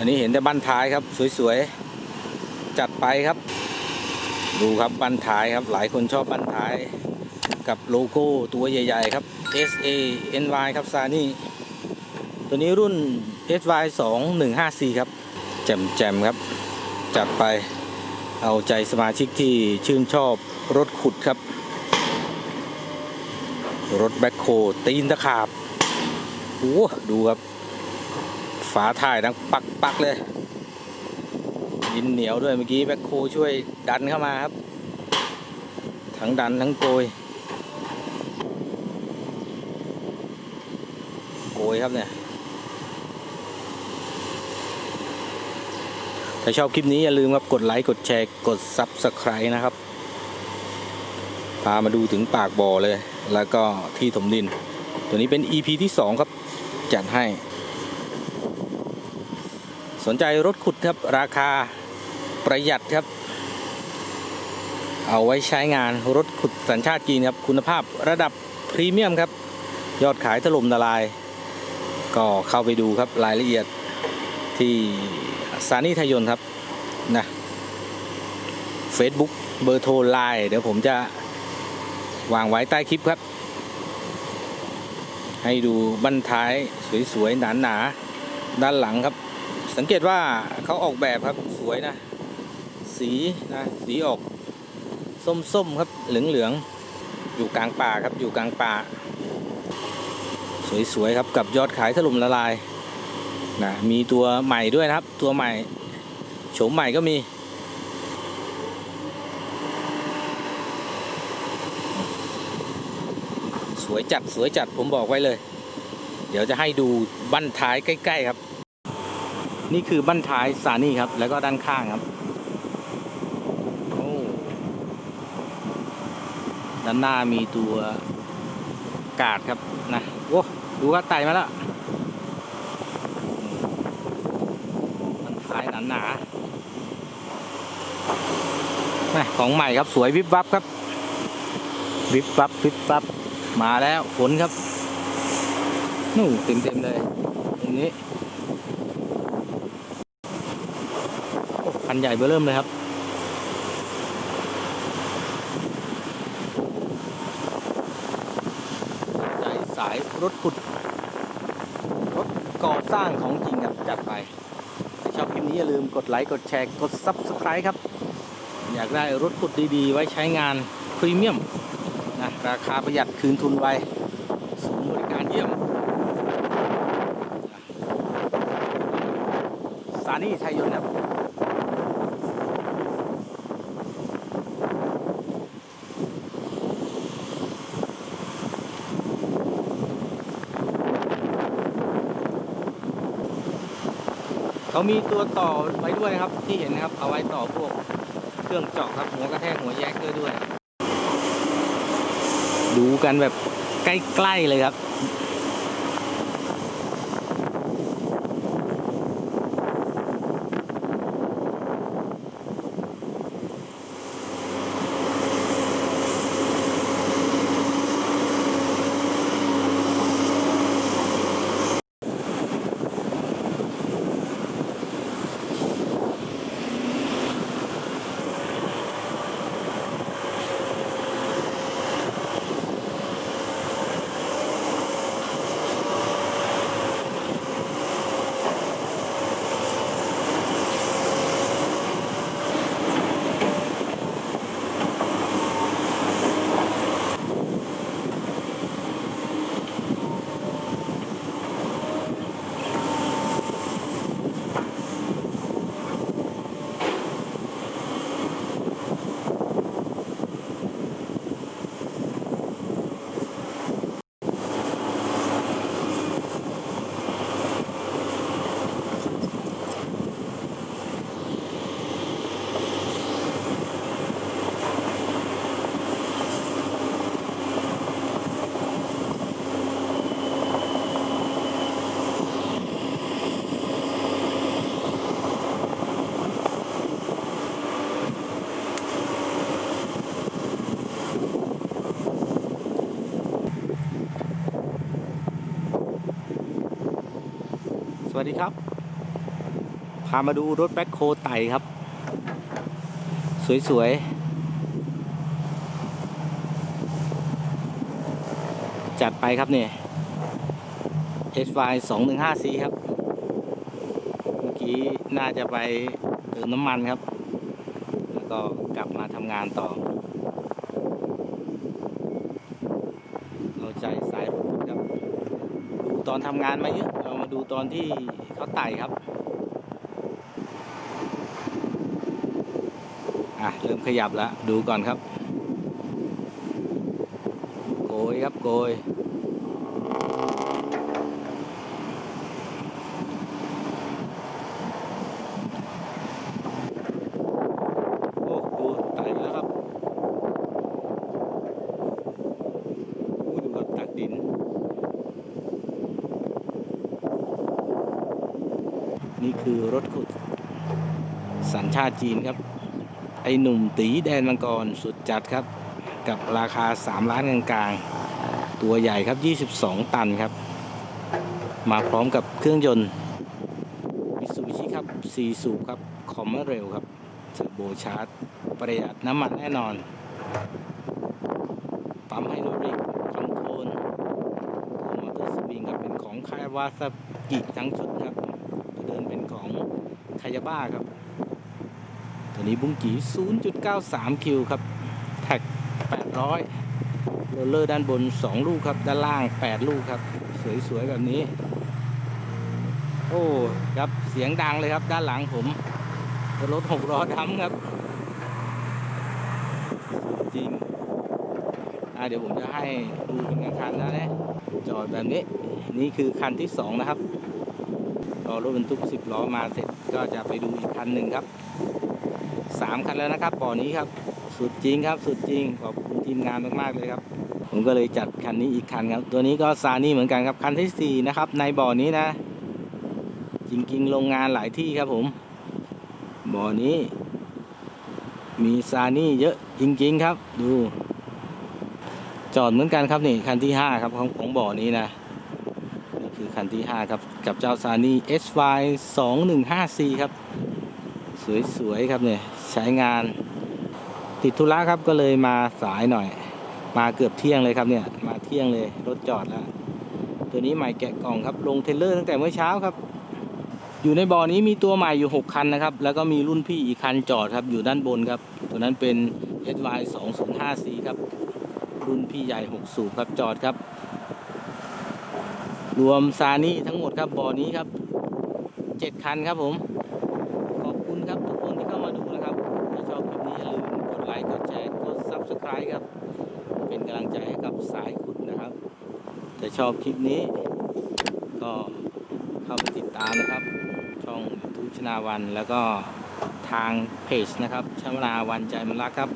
อันนี้เห็นแต่บั้นท้ายครับ สวยๆ จัดไปครับ ดูครับบั้นท้ายครับ หลายคนชอบบั้นท้าย กับโลโก้ตัวใหญ่ ๆ ครับ S A N Y ครับซานี่ตัวนี้รุ่น S Y 2 1 5 4ครับแจ่มๆครับ จัดไปเอาใจสมาชิกที่ชื่นชอบรถขุดครับ รถแบ็คโฮตีนตะขาบโอ้ดูครับ ฝาถ่ายดังปักปักๆเลย ดินเหนียวด้วยเมื่อกี้แบ็คโฮช่วยดันเข้ามาครับ ทั้งดันทั้งโกย โกยครับเนี่ยถ้าชอบคลิปนี้อย่าลืมครับกดไลค์กดแชร์กด Subscribe นะครับ พามาดูถึงปากบ่อเลย แล้วก็ที่ถมดิน ตัวนี้เป็น EP ที่ 2 ครับ จัดให้ สนใจรถขุดครับราคาประหยัดครับ เอาไว้ใช้งานรถขุดสัญชาติจีนครับ คุณภาพระดับพรีเมียมครับ ยอดขายถล่มทลาย ก็เข้าไปดูครับรายละเอียดที่ซานีทยนครับนะ Facebook เบอร์โทรไลน์เดี๋ยวผมจะวางไว้ใต้คลิปครับ ให้ดูบั้นท้ายสวยๆหนาๆด้านหลังครับ สังเกตว่าเขาออกแบบครับสวยนะ สีนะสีออกส้มๆครับเหลืองๆอยู่กลางป่าครับอยู่กลางป่า สวยๆครับกับยอดขายถล่มละลายนะมีตัวใหม่ด้วยนะครับ ตัวใหม่โฉมใหม่ก็มีสวยจัดสวยจัดผมบอกไว้เลย เดี๋ยวจะให้ดูบั้นท้ายใกล้ ๆ ครับ นี่คือบั้นท้ายซานี่ครับ แล้วก็ด้านข้างครับโอ้ด้านหน้ามีตัวกาดครับนะโอ้ดูครับไต่มาแล้วบั้นท้ายหนาๆแม่ของใหม่ครับสวยวิบวับครับ วิบวับวิบวับมาแล้วฝนครับ นู่นเต็มเต็มเลยตรงนี้โอ้คัน ใหญ่เบื้อเริ่มเลยครับใจสายรถขุด รถก่อสร้างของจริงครับจัดไปถ้าชอบคลิปนี้อย่าลืมกดไลค์ กดแชร์ กด Subscribe ครับ อยากได้รถขุดดีๆ ไว้ใช้งานพรีเมียมนะราคาประหยัดคืนทุนไวศูนย์บริการเยี่ยมสานีชัยยนต์ครับ เขามีตัวต่อไว้ด้วยครับ ที่เห็นนะครับ เอาไว้ต่อพวกเครื่องเจาะครับ หัวกระแทกหัวแยกด้วยด้วย ดูกันแบบใกล้ๆเลยครับ วัสดีครับ พามาดูรถแบ็คโคไต่ครับ สวยๆ จัดไปครับเนี่ย SY 2 1 5 C ครับ เมื่อกี้น่าจะไปเติมน้ำมันครับ แล้วก็กลับมาทำงานต่อ เอาใจสายรถครับ ดูตอนทำงานมาเยอะ ดูตอนที่เขาไต่ครับ อะ เริ่มขยับแล้ว ดูก่อนครับ โกยครับ โกย โอ้ดูไต่แล้วครับอู้ดูแบบตักดิน นี่คือรถขุด สัญชาติจีนครับ ไอหนุ่มตีแดนมังกรสุดจัดครับ กับราคา 3 ล้านกลางๆ ตัวใหญ่ครับ 22 ตันครับ มาพร้อมกับเครื่องยนต์มิตซูบิชิครับ4สูบครับ คอมเมอร์เร็วครับเทอร์โบชาร์จ ประหยัดน้ำมันแน่นอน ปั๊มไฮโดรลิกคอนโทรลมอเตอร์สปิงครับเป็นของค่ายวาซากิทั้งชุดครับ เดินเป็นของคา ยาบ้าครับ ตัวนี้บุ้งกี0.93 คิวครับ แท็ก 800โรลเลอร์ด้านบน 2 ลูกครับ ด้านล่าง 8 ลูกครับ สวย ๆ แบบนี้ โอ้ครับเสียงดังเลยครับ ด้านหลังผมรถหกล้อดำครับ จริงอ่าเดี๋ยวผมจะให้ดูเป็นคันๆแล้วนะจอดแบบนี้ นี่คือคันที่2นะครับ รอรถบรรทุก10ล้อมาเสร็จก็จะไปดูอีกคันหนึ่งครับ3คันแล้วนะครับบ่อนี้ครับสุดจริงครับสุดจริงขอบคุณทีมงานมากๆเลยครับ ผมก็เลยจัดคันนี้อีกคันครับ ตัวนี้ก็ซานี่เหมือนกันครับคันทีสี่4นะครับในบ่อนี้นะ จริงๆโรงงานหลายที่ครับผม บ่อนี้ มีซานี่เยอะจริง ๆ ครับ ดู จอดเหมือนกันครับนี่คันที่5ครับของของบ่อนี้นะ คันที่ 5 ครับ กับเจ้าซานี่ SY 215C ครับ สวย ๆ ครับเนี่ย ใช้งาน ติดธุระครับก็เลยมาสายหน่อย มาเกือบเที่ยงเลยครับเนี่ย มาเที่ยงเลย รถจอดแล้ว ตัวนี้ใหม่แกะกล่องครับ ลงเทเลอร์ตั้งแต่เมื่อเช้าครับ อยู่ในบ่อนี้มีตัวใหม่อยู่ 6 คันนะครับ แล้วก็มีรุ่นพี่อีกคันจอดครับ อยู่ด้านบนครับ ตัวนั้นเป็น SY 205C ครับ รุ่นพี่ใหญ่ 6 สูบครับ จอดครับ รวมซานี่ทั้งหมดครับบ่อนี้ครับ7คันครับผม ขอบคุณครับทุกคนที่เข้ามาดูนะครับถ้าชอบคลิปนี้อย่าลืมกดไลค์กดแชร์กด Subscribe ครับ เป็นกำลังใจให้กับสายขุดนะครับถ้าชอบคลิปนี้ ก็เข้าไปติดตามนะครับ ช่อง YouTube ชนาวันแล้วก็ทางเพจนะครับชนาวันใจมันรักครับ